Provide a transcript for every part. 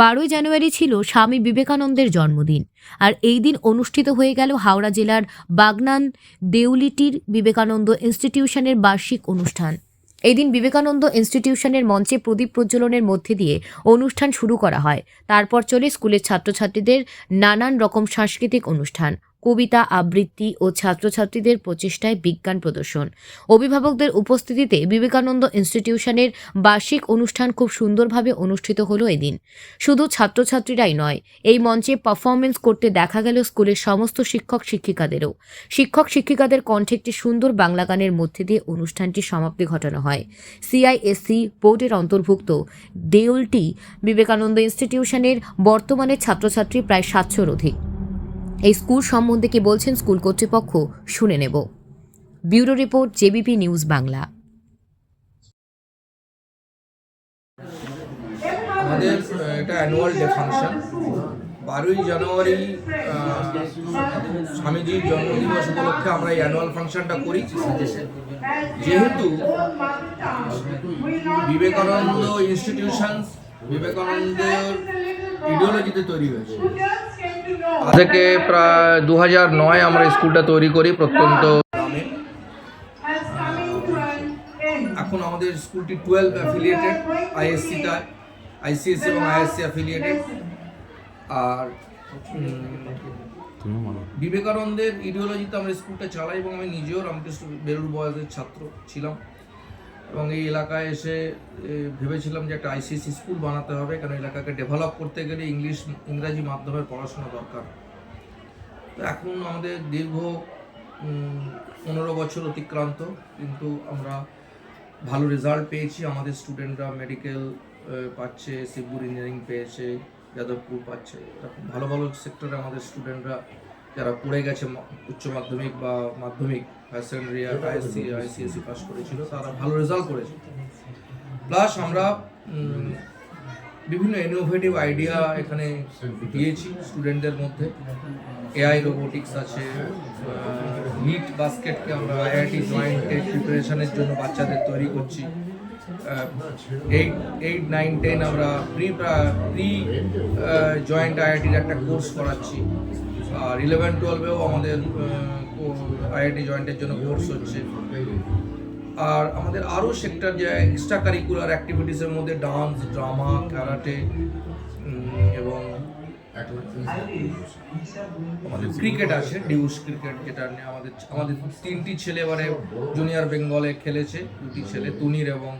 বারোই জানুয়ারি ছিল স্বামী বিবেকানন্দের জন্মদিন, আর এই দিন অনুষ্ঠিত হয়ে গেল হাওড়া জেলার বাগনান দেউলিটির বিবেকানন্দ ইনস্টিটিউশনের বার্ষিক অনুষ্ঠান। এই দিন বিবেকানন্দ ইনস্টিটিউশনের মঞ্চে প্রদীপ প্রজ্বলনের মধ্যে দিয়ে অনুষ্ঠান শুরু করা হয়। তারপর চলে স্কুলের ছাত্রছাত্রীদের নানান রকম সাংস্কৃতিক অনুষ্ঠান। কবিতা, আবৃত্তি ও ছাত্রছাত্রীদের প্রচেষ্টায় বিজ্ঞান প্রদর্শন। অভিভাবকদের উপস্থিতিতে বিবেকানন্দ ইনস্টিটিউশনের বার্ষিক অনুষ্ঠান খুব সুন্দরভাবে অনুষ্ঠিত হলো এদিন। শুধু ছাত্রছাত্রীরাই নয়, এই মঞ্চে পারফরমেন্স করতে দেখা গেল স্কুলের সমস্ত শিক্ষক শিক্ষিকাদেরও। শিক্ষক শিক্ষিকাদের কণ্ঠে একটি সুন্দর বাংলা গানের মধ্যে দিয়ে অনুষ্ঠানটি সমাপ্তি ঘটানো হয়। সিআইএসসি বোর্ডের অন্তর্ভুক্ত দেউলটি বিবেকানন্দ ইনস্টিটিউশনের বর্তমানে ছাত্রছাত্রী প্রায় সাতশোর অধিক। এই স্কুল সম্বন্ধে কি বলছেন স্কুল কর্তৃপক্ষ, শুনে নেব। Bureau report, JBP news Bangla. আমাদের এটা অ্যানুয়াল ডে ফাংশন বারোই জানুয়ারি স্বামীজির জন্মদিবস উপলক্ষে আমরা এই অ্যানুয়াল ফাংশনটা করি। যেহেতু বিবেকানন্দ ইনস্টিটিউশন বিবেকানন্দের ইডিওলজিতে তৈরি হয়েছে। থেকে প্রায় দু নয় আমরা স্কুলটা তৈরি করি প্রত্যন্ত গ্রামে। এখন আমাদের স্কুলটি টুয়েলভ অ্যাফিলিয়েটেড আইএসসিটা আইসিএসসি এবং আইএসসি অ্যাফিলিয়েটেড আর বিবেকানন্দের ইডিওলজিতে আমরা স্কুলটা চালাই এবং আমি নিজেও রামকৃষ্ণ বেরুল বয়সের ছাত্র ছিলাম। এবং এই এলাকায় এসে ভেবেছিলাম যে একটা আইসিএসসি স্কুল বানাতে হবে, কারণ এলাকাকে ডেভেলপ করতে গেলে ইংলিশ, ইংরাজি মাধ্যমের পড়াশোনা দরকার। তো এখন আমাদের দীর্ঘ পনেরো বছর অতিক্রান্ত, কিন্তু আমরা ভালো রেজাল্ট পেয়েছি। আমাদের স্টুডেন্টরা মেডিকেল পাচ্ছে শিবপুর ইঞ্জিনিয়ারিং পেয়েছে, যাদবপুর পাচ্ছে। এরকম ভালো ভালো সেক্টরে আমাদের স্টুডেন্টরা যারা পড়ে গেছে উচ্চ মাধ্যমিক বা মাধ্যমিক higher secondary ISC ICSC pass করেছিল তারা ভালো রেজাল্ট করেছে। প্লাস আমরা বিভিন্ন ইনোভেটিভ আইডিয়া এখানে দিয়েছি স্টুডেন্টদের মধ্যে। এআই রোবোটিক্স আছে নিট বাস্কেটকে আমরা আইআইটি জয়েন্ট প্রিপারেশনের জন্য বাচ্চাদের তৈরি করছি। এইট এইট নাইন টেন আমরা প্রি প্রি জয়েন্ট আইআইটির একটা কোর্স করাচ্ছি। আর ইলেভেন টুয়েলভেও আমাদের আইআইটি জয়েন্টের জন্য কোর্স হচ্ছে। আর আমাদের আরও সেক্টর যে এক্সট্রা কারিকুলার অ্যাক্টিভিটিসের মধ্যে ডান্স ড্রামা ক্যারাটে এবং আমাদের ক্রিকেট আছে ডিউস ক্রিকেট যেটা নিয়ে আমাদের আমাদের তিনটি ছেলে এবারে জুনিয়র বেঙ্গলে খেলেছে, দুটি ছেলে তুনির এবং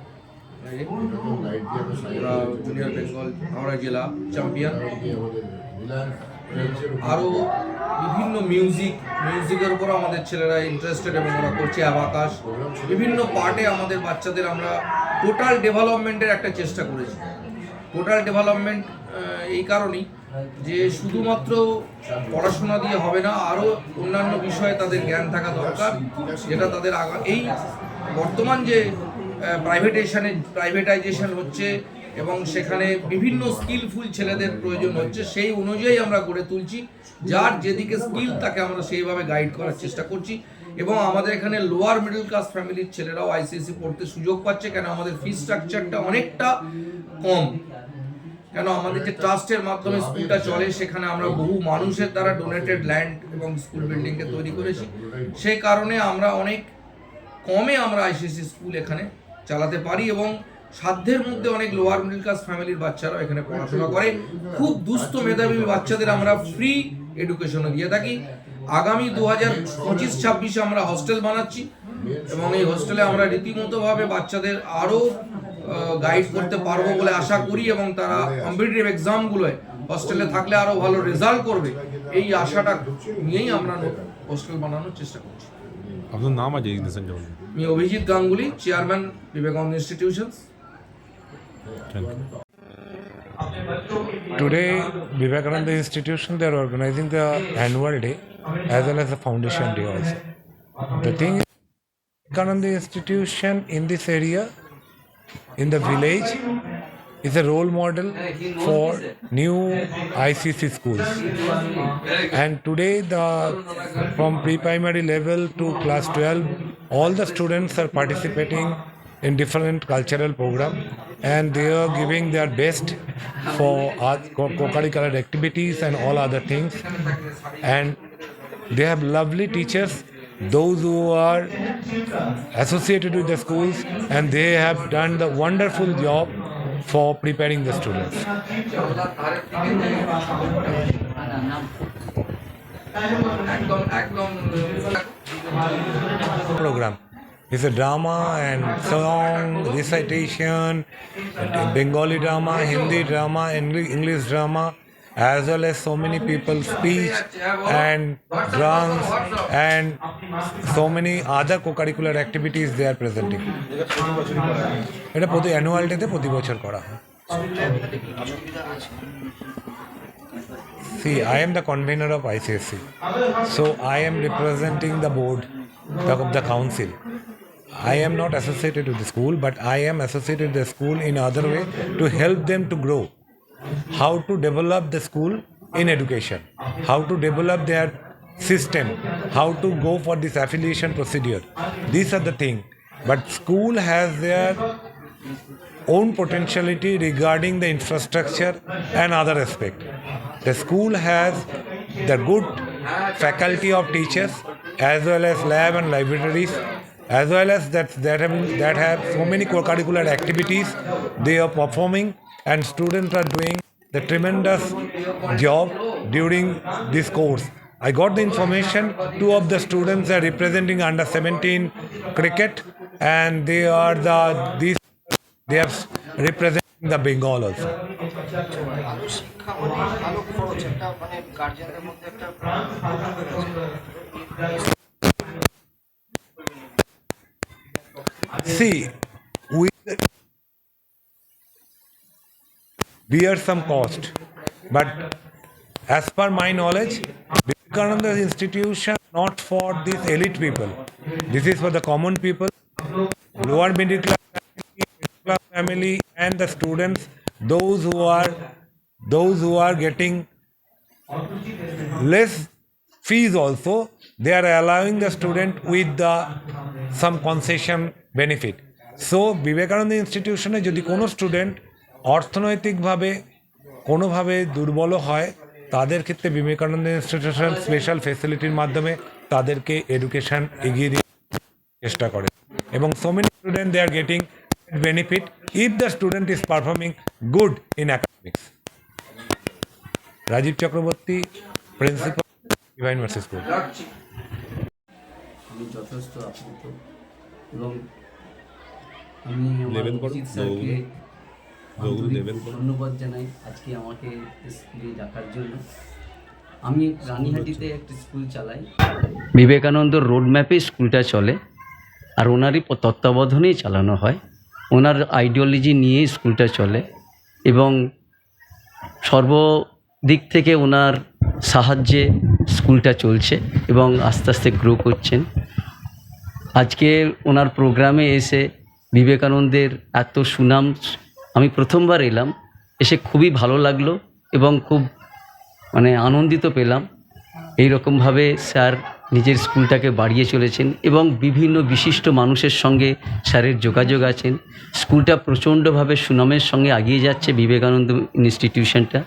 জুনিয়র বেঙ্গল হাওড়া জেলা চ্যাম্পিয়ন আরও বিভিন্ন মিউজিক মিউজিকের উপর আমাদের ছেলেরা ইন্টারেস্টেড এবং ওরা করছে অ্যাবাকাশ বিভিন্ন পার্টে আমাদের বাচ্চাদের আমরা টোটাল ডেভেলপমেন্টের একটা চেষ্টা করেছি। টোটাল ডেভেলপমেন্ট এই কারণেই যে শুধুমাত্র পড়াশোনা দিয়ে হবে না আরও অন্যান্য বিষয়ে তাদের জ্ঞান থাকা দরকার, যেটা তাদের আগা এই বর্তমান যে প্রাইভেটেশনে প্রাইভেটাইজেশন হচ্ছে এবং সেখানে বিভিন্ন স্কিলফুল ছেলেদের প্রয়োজন হচ্ছে, সেই অনুযায়ী আমরা গড়ে তুলছি। যার যেদিকে স্কিল তাকে আমরা সেইভাবে গাইড করার চেষ্টা করছি। এবং আমাদের এখানে লোয়ার মিডল ক্লাস ফ্যামিলির ছেলেরাও আইসিএসসি পড়তে সুযোগ পাচ্ছে, কেন আমাদের ফি স্ট্রাকচারটা অনেকটা কম। কেন আমাদের যে ট্রাস্টের মাধ্যমে স্কুলটা চলে, সেখানে আমরা বহু মানুষের দ্বারা ডোনেটেড ল্যান্ড এবং স্কুল বিল্ডিংকে তৈরি করেছি। সেই কারণে আমরা অনেক কমে আমরা আইসিএসসি স্কুল এখানে চালাতে পারি এবং সাধ্যের মধ্যে অনেক লোয়ার মিডল ক্লাস ফ্যামিলির বাচ্চারা এখানে পড়াশোনা করে। খুব দুস্থ মেধাবী বাচ্চাদের আমরা ফ্রি এডুকেশনও দিয়ে থাকি। আগামী দু হাজার পঁচিশ ছাব্বিশে আমরা হস্টেল বানাচ্ছি এবং এই হোস্টেলে আমরা রীতিমতোভাবে বাচ্চাদের আরও গাইড করতে পারব বলে আশা করি এবং তারা কম্পিটিটিভ এক্সামগুলোয় হস্টেলে থাকলে আরও ভালো রেজাল্ট করবে। এই আশাটা নিয়েই আমরা হোস্টেল বানানোর চেষ্টা করছি। আপনার নাম আছে আমি Abhijit Ganguly chairman Vivekananda institutions Today, Vivekananda Institution, they are organizing the annual day as well as the foundation day also. The thing is, Vivekananda Institution in this area, in the village, is a role model for new ICC schools. And today, the from pre-primary level to class 12, all the students are participating in different cultural program and they are giving their best for co-curricular activities and all other things. And they have lovely teachers those who are associated with the schools and they have done the wonderful job for preparing the students. Program. It's a drama and song, recitation, Bengali drama, Hindi drama, Engli- English drama, as well as so many people speech and drums and so many other co-curricular activities they are presenting. এটা প্রতি annual ডেতে প্রতি বছর করা হয় See, I am the convener of ICSC. So I am representing the board the, of the council. I am not associated with the school, but I am associated with the school in other way to help them to grow. How to develop the school in education, how to develop their system, how to go for this affiliation procedure. These are the thing. But school has their own potentiality regarding the infrastructure and other aspect. The school has the good faculty of teachers as well as lab and libraries as well as that that have, that have so many co-curricular activities they are performing and students are doing the tremendous job during this course. I got the information two of the students are representing under 17 cricket and they are the these they are representing the Bengal also. ভালো শিক্ষা মানে ভালো খরচ একটা মানে গার্জেনদের মধ্যে একটা See, we bear some cost, but as per my knowledge, Vivekananda institution not for these elite people. This is for the common people, lower middle class, middle class family, and the students, those who are those who are getting less fees also they are allowing the student with the, some concession benefit. So Vivekananda ইনস্টিটিউশনে যদি কোনো student অর্থনৈতিকভাবে কোনোভাবে দুর্বল হয়, তাদের ক্ষেত্রে Vivekananda institution special ফেসিলিটির মাধ্যমে তাদেরকে এডুকেশন এগিয়ে দিয়ে চেষ্টা করে। এবং so many student they are getting benefit if the student is performing good in academics Rajib Chakraborty principal Divine school আমি যথেষ্ট আপ্লুত। এবং আমি আমার স্যারকে। ধন্যবাদ জানাই আজকে আমাকে স্কুলে ডাকার জন্য। আমি রানীহাটিতে একটা স্কুল চালাই। বিবেকানন্দ রোড ম্যাপে স্কুলটা চলে আর ওনারই তত্ত্বাবধানেই চালানো হয়। ওনার আইডিওলজি নিয়েই স্কুলটা চলে এবং সর্বদিক থেকে ওনার সাহায্যে স্কুলটা চলছে এবং আস্তে আস্তে গ্রো করছেন। আজকে ওনার প্রোগ্রামে এসে বিবেকানন্দের এত সুনাম আমি প্রথমবার এলাম। এসে খুবই ভালো লাগল এবং খুব মানে আনন্দিত পেলাম। এই রকমভাবে স্যার নিজের স্কুলটাকে বাড়িয়ে চলেছেন এবং বিভিন্ন বিশিষ্ট মানুষের সঙ্গে স্যারের যোগাযোগ আছেন। স্কুলটা প্রচণ্ডভাবে সুনামের সঙ্গে এগিয়ে যাচ্ছে বিবেকানন্দ ইনস্টিটিউশনটা।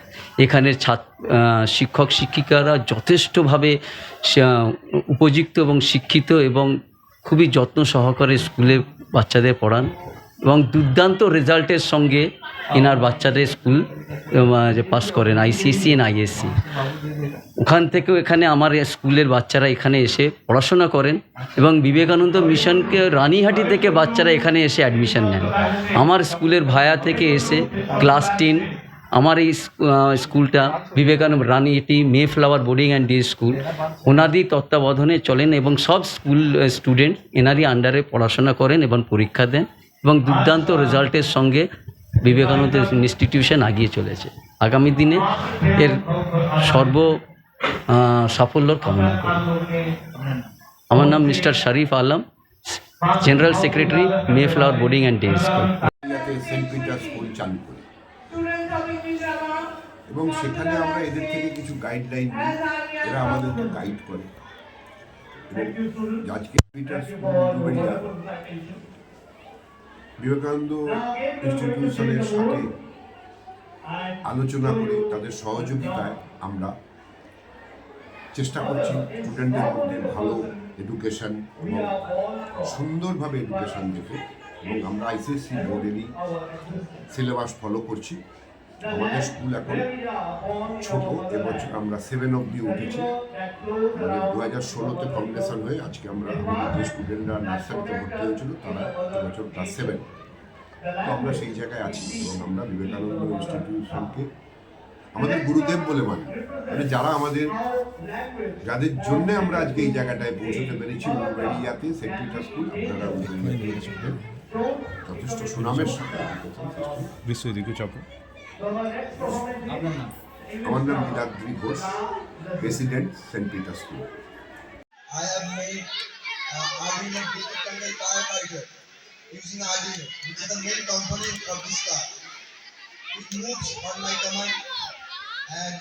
এখানের ছাত্র শিক্ষক শিক্ষিকারা যথেষ্টভাবে উপযুক্ত এবং শিক্ষিত এবং খুবই যত্ন সহকারে স্কুলে বাচ্চাদের পড়ান এবং দুর্দান্ত রেজাল্টের সঙ্গে এনার বাচ্চাদের স্কুল যে পাস করেন আইসিএসসি এন আইএসসি ওখান থেকেও এখানে আমার স্কুলের বাচ্চারা এখানে এসে পড়াশোনা করেন এবং বিবেকানন্দ মিশনকে রানীহাটি থেকে বাচ্চারা এখানে এসে অ্যাডমিশন নেন। আমার স্কুলের ভায়া থেকে এসে ক্লাস টেন আমার এই স্কু- স্কুলটা বিবেকানন্দ রানী, এটি Mayflower boarding and day school ওনারই তত্ত্বাবধানে চলেন এবং সব স্কুল স্টুডেন্ট এনারই আন্ডারে পড়াশোনা করেন এবং পরীক্ষা দেন এবং দুর্দান্ত রেজাল্টের সঙ্গে বিবেকানন্দ ইনস্টিটিউশন আগিয়ে চলেছে। আগামী দিনে এর সর্ব সাফল্যর কামনা করি। আমার নাম mister Sharif Alam general secretary Mayflower boarding and day school Saint Peter school চালু এবং সেখানে আমরা এদের থেকে কিছু গাইডলাইন নিই এরা আমাদেরকে গাইড করে। আজকে পিটার বিবেকানন্দ ইনস্টিটিউশনের সাথে আলোচনা করে তাদের সহযোগিতায় আমরা চেষ্টা করছি স্টুডেন্টদের মধ্যে ভালো এডুকেশন এবং সুন্দরভাবে এডুকেশন দেখে। এবং আমরা আইসিএসসি বোর্ডেরই সিলেবাস ফলো করছি। আমাদের স্কুল এখন ছোট, এবছর আমরা সেভেন অব্দি উঠেছি। মানে দু হাজার ষোলোতে ফাউন্ডেশন হয়ে আজকে আমরা আমাদের যে স্টুডেন্টরা নার্সারিতে ভর্তি হয়েছিল, তারা এবছর ক্লাস সেভেন তো আমরা সেই জায়গায় আছি এবং আমরা বিবেকানন্দ ইনস্টিটিউশনকে আমাদের গুরুদেব বলে মানি। মানে যারা আমাদের, যাদের জন্য আমরা আজকে এই জায়গাটায় পৌঁছতে পেরেছি উলবেড়িয়াতে সেন্ট পিটার স্কুল আপনারা যথেষ্ট সুনামের সাথে education system। বিশ্বজিৎ কিছু আপনার আমার নাম Niladri Ghosh president saint Peter school I have made uh, Arduino Digital Firefighter using Arduino, which is the main component of this car. It moves on my command and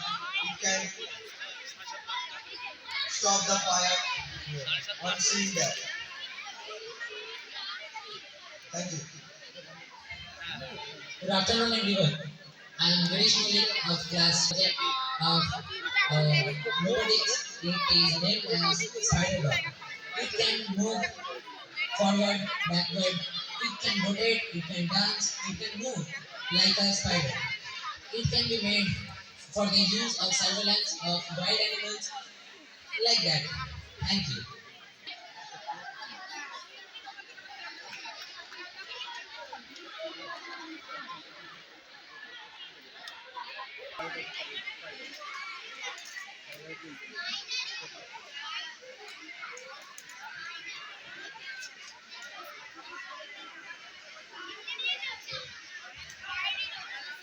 it can stop the fire on seeing that. Thank you. Good afternoon, everyone. I am Ganesh Malik of class of uh, robotics. It is named as spider. It can move forward, backward. It can rotate. It can dance. It can move like a spider. It can be made for the use of surveillance of wild animals like that. Thank you.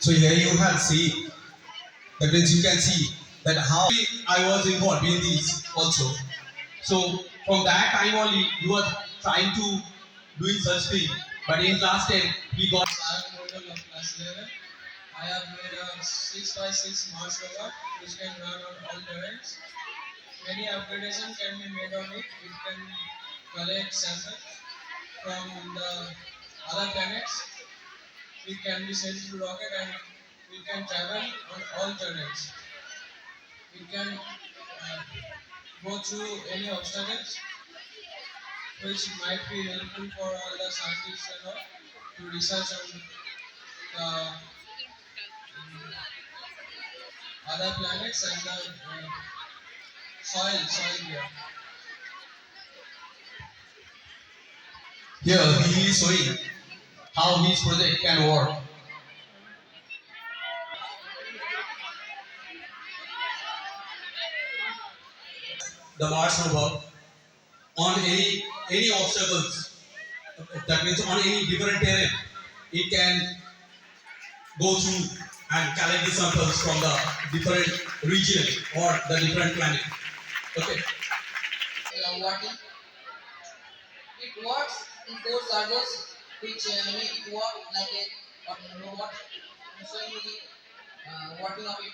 So here you have see, that means you can see that how I was involved in these also. So from that time only, you were trying to doing such thing. But in class 10, we got. I am model of class 11. I have made a 6 by 6 Mars robot which can run on all terrains. Many upgradations can be made on it. It can collect samples from the other planets it can be sent to rocket and it can travel on all terrains. It can uh, go through any obstacles which might be helpful for all the scientists and all to research on the um, other planets and the uh, soil, soil here. Here he is showing how his project can work. The Mars rover on any any obstacles, that means on any different terrain, it can go through and collect the samples from the different region or the different planet. Okay. working. It works in four servos which uh, make work like a uh, robot. I'm showing you the uh, working of it.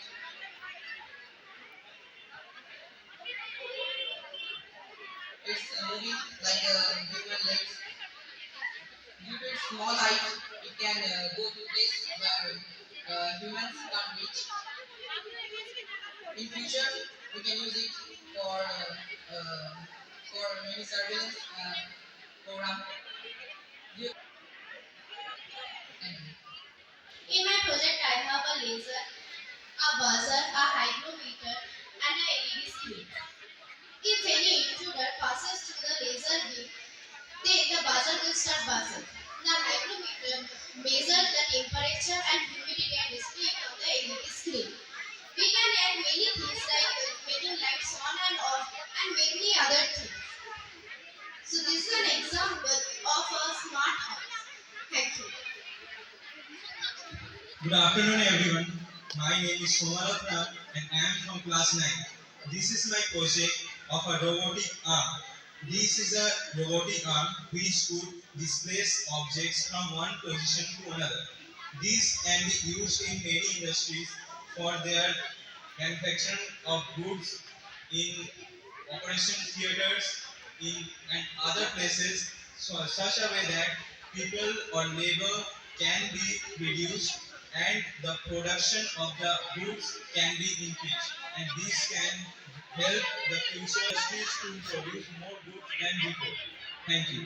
It's uh, moving like a human legs. Due to its small height, it can uh, go to place where uh, humans can't reach. In future, we can use it for uh, uh, for many surveillance uh, program. You- Thank you. In my project, I have a laser, a buzzer, a hygrometer, and a LED screen. If any intruder passes through the laser beam, then the buzzer will start buzzing. The hygrometer measures the temperature and humidity and display on the LED screen. We can add many things like making lights on and off and many other things. So this is an example of a smart house. Thank you. Good afternoon, everyone. My name is Somaratna and I am from class 9. This is my project of a robotic arm. This is a robotic arm which could displace objects from one position to another. This can be used in many industries for their manufacturing of goods in operation theaters in and other places so such a way that people or labor can be reduced and the production of the goods can be increased and this can help the future industries to produce more goods than before. Thank you.